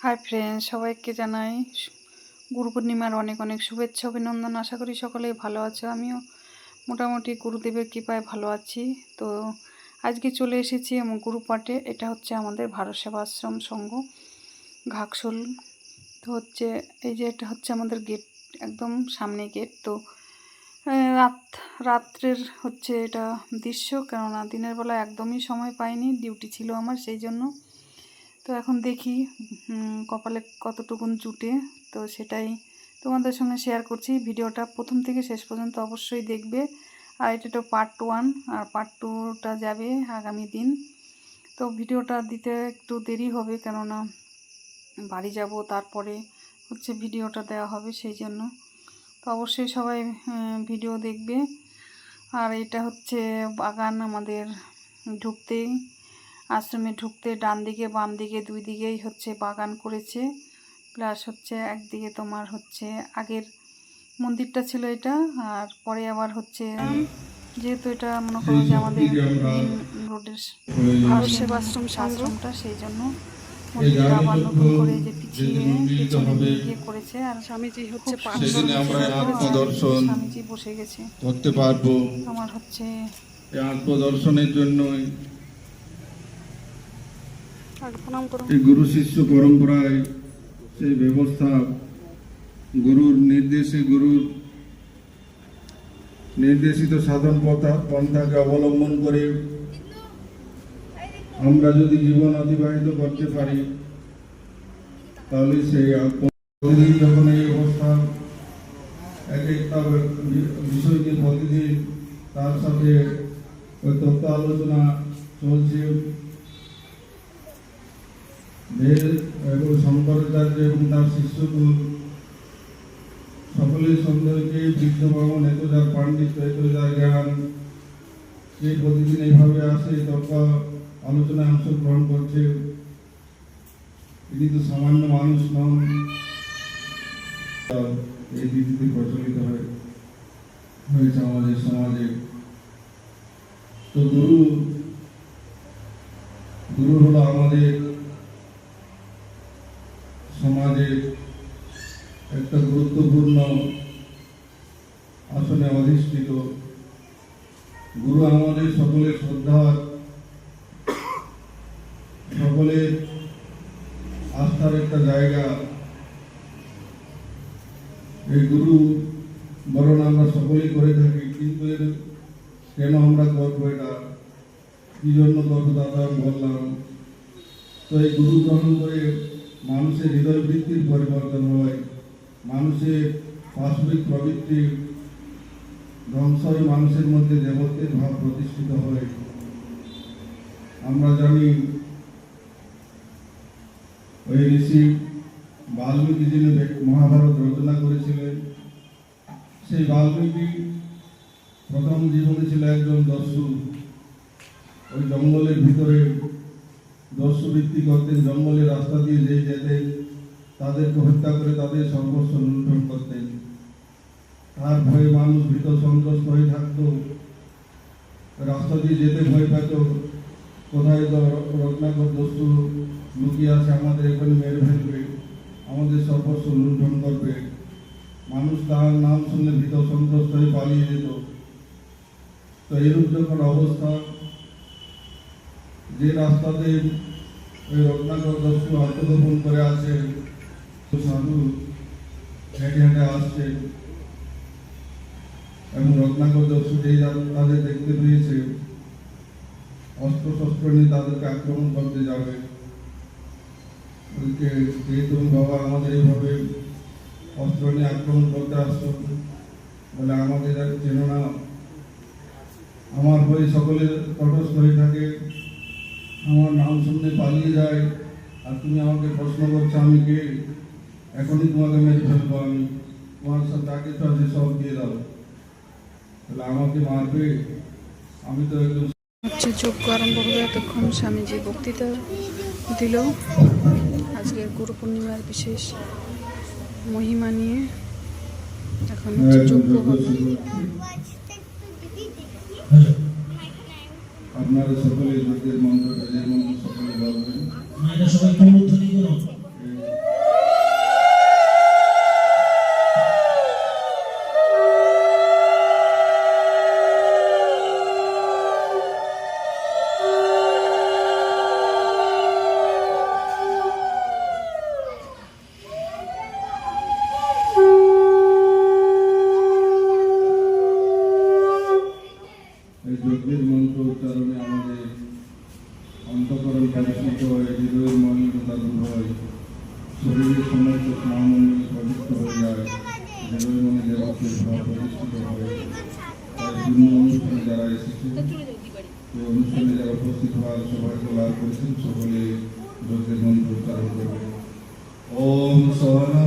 Hi friend সবাইকে জানাই গুরু পূর্ণিমার অনেক অনেক শুভেচ্ছা, অভিনন্দন। আশা করি সকলেই ভালো আছো। আমিও মোটামুটি গুরুদেবের কৃপায় ভালো আছি। তো আজকে চলে এসেছি আমার গুরু পাঠে এটা হচ্ছে আমাদের ভারত সেবাশ্রম সংঘ ঘাকশোল তো হচ্ছে এই যে এটা হচ্ছে আমাদের গেট একদম সামনে গেট তো রাত, রাত্রের হচ্ছে এটা দৃশ্য। কেননা দিনের বেলা একদমই সময় পাইনি ডিউটি ছিল আমার সেই জন্য। তো এখন দেখি কপালে কতটুকুন জুটে। তো সেটাই তোমাদের সঙ্গে শেয়ার করছি। ভিডিওটা প্রথম থেকে শেষ পর্যন্ত অবশ্যই দেখবে। আর এটা তো পার্ট ওয়ান আর পার্ট টুটা যাবে আগামী দিন। তো ভিডিওটা দিতে একটু দেরি হবে, কেননা বাড়ি যাব, তারপরে হচ্ছে ভিডিওটা দেওয়া হবে সেই জন্য। তো অবশ্যই সবাই ভিডিও দেখবে। আর এটা হচ্ছে বাগান আমাদের ঢুকতেই আশ্রমে ঢুকতে ডান দিকে বাম দিকে দুই দিকেই হচ্ছে বাগান করেছে। প্লাস হচ্ছে একদিকে তোমার হচ্ছে আগের মন্দিরটা ছিল এটা আর পরে আবার হচ্ছে যেহেতু এটা মনে করো যে আমাদের মেন রোডের ভারত সেবাশ্রম আশ্রমটা সেই জন্য মন্দিরটা আবার নতুন করে যে পিছিয়ে করেছে আর স্বামীজি হচ্ছে পাঠ আমরা আত্মদর্শন স্বামীজি বসে গেছে। করতে পারব আমার হচ্ছে আত্মদর্শনের জন্যই এই গুরু শিষ্য পরম্পরায় সেই ব্যবস্থা, গুরুর নির্দেশে গুরুর নির্দেশিত সাধন পথা পন্থাকে অবলম্বন করে আমরা যদি জীবন অতিবাহিত করতে পারি, তাহলে সেই প্রতিদিন যখন এই অবস্থা, এক একটা বিষয়কে প্রতিদিন তার সাথে ওই তত্ত্ব আলোচনা চলছে। এবং শঙ্করাচার্য এবং তার শিষ্যকুল সকলের সৌন্দর্যে বিদ্যমান এত যার পাণ্ডিত্য এত যার জ্ঞান, যে প্রতিদিন এইভাবে আসে তর্ক আলোচনায় অংশগ্রহণ করছে। ইনি তো সামান্য মানুষ নন। এই রীতিতে প্রচলিত হয় হয়েছে আমাদের সমাজে। তো গুরু গুরু হলো আমাদের সমাজের একটা গুরুত্বপূর্ণ আসনে অধিষ্ঠিত গুরু আমাদের সকলের শ্রদ্ধার সকলের আস্থার একটা জায়গা। এই গুরু বরণ আমরা সকলেই করে থাকি, কিন্তু এর কেন আমরা করব এটা? কি জন্য করব দাদা আমি বললাম। তো এই গুরু গ্রহণ করে মানুষের হৃদয় বৃত্তির পরিবর্তন হয়, মানুষের পাশবিক প্রবৃত্তি ধ্বংস হয়ে মানুষের মধ্যে দেবত্বের ভাব প্রতিষ্ঠিত হয়। আমরা জানি, ওই ঋষি বাল্মীকি যিনি মহাভারত রচনা করেছিলেন, সেই বাল্মীকি প্রথম জীবনে ছিল একজন দস্যু। ওই জঙ্গলের ভিতরে দস্যুবৃত্তি করতেন জঙ্গলের রাস্তা দিয়ে যে যেতেন তাদেরকে হত্যা করে তাদের সর্বস্ব লুণ্ঠন করতেন তার ভয়ে মানুষ ভীত, সন্ত্রস্ত হয়ে থাকতো। রাস্তা দিয়ে যেতে ভয় পেত। কোথায় রত্নাকর দস্যু লুকিয়ে আছে আমাদের এখানে মেরে ফেলবে। আমাদের সর্বস্ব লুণ্ঠন করবে। মানুষ তার নাম শুনলে ভীত, সন্ত্রস্ত হয়ে পালিয়ে যেত। তো এরূপ যখন অবস্থা, যে রাস্তাতে ওই রত্নাকর দস্যু আত্মগোপন করে আছে সাধু হেঁটে হেঁটে আসছে। এবং রত্নাকর দস্যু যেই তাদের দেখতে পেয়েছে অস্ত্র শস্ত্র নিয়ে তাদেরকে আক্রমণ করতে যাবে। যে তুমি বাবা আমাদের এইভাবে অস্ত্র নিয়ে আক্রমণ করতে আসছো বলে আমাদের আর চেনো না। আমার বই সকলের তটস্থ হয়ে থাকে আমার নাম শুনতে পালিয়ে যায় আর তুমি আমাকে প্রশ্ন করছ আমি কে? এখনই তোমাকে মেরে ফেলব আমি। তোমার সব তাকে তো আছে সব দিয়ে দাও। তাহলে আমাকে মারবে? আমি তো একদম হচ্ছে যোগ্য আরম্ভ হবে এতক্ষণ স্বামীজি বক্তৃতা দিল। আজকের গুরু পূর্ণিমার বিশেষ মহিমা নিয়ে এখন হচ্ছে যোগ্য হবে আপনারা সকলে যোগের মন্ত্র কাজের মন্ত্র সকলে বলবেন যজ্ঞের মন্ত্র উচ্চারণ কারিষ্ঠ হয়ে হৃদয়ের মলিনতা দূর হয় শরীরের সমস্ত স্নামণ্ডলী পবিত্র হয়ে যায় হৃদয় মনে দেবত্বের প্রতিষ্ঠিত হয় তাই বিভিন্ন অনুষ্ঠানে যারা এসেছে এই অনুষ্ঠানে যারা উপস্থিত হওয়ার সৌভাগ্য লাভ করেছেন সকলে যোগের মন্ত্র উচ্চারণ করবে ওম সহনা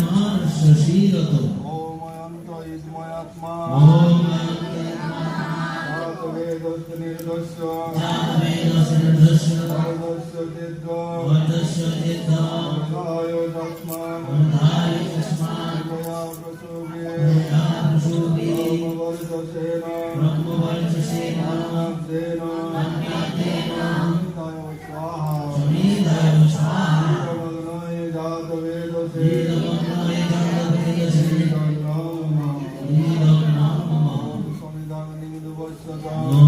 ভগবান শশীরত ও ময়ন্ত ইদময়াত্মা ও ময়ন্ত শস্য সর্বস্ব তীর্থ অন্ধায় যত্মা কয়া প্রসূগে ব্রহ্মবর্ষ সেনা ব্রহ্মবর্ষ সেনা Amen.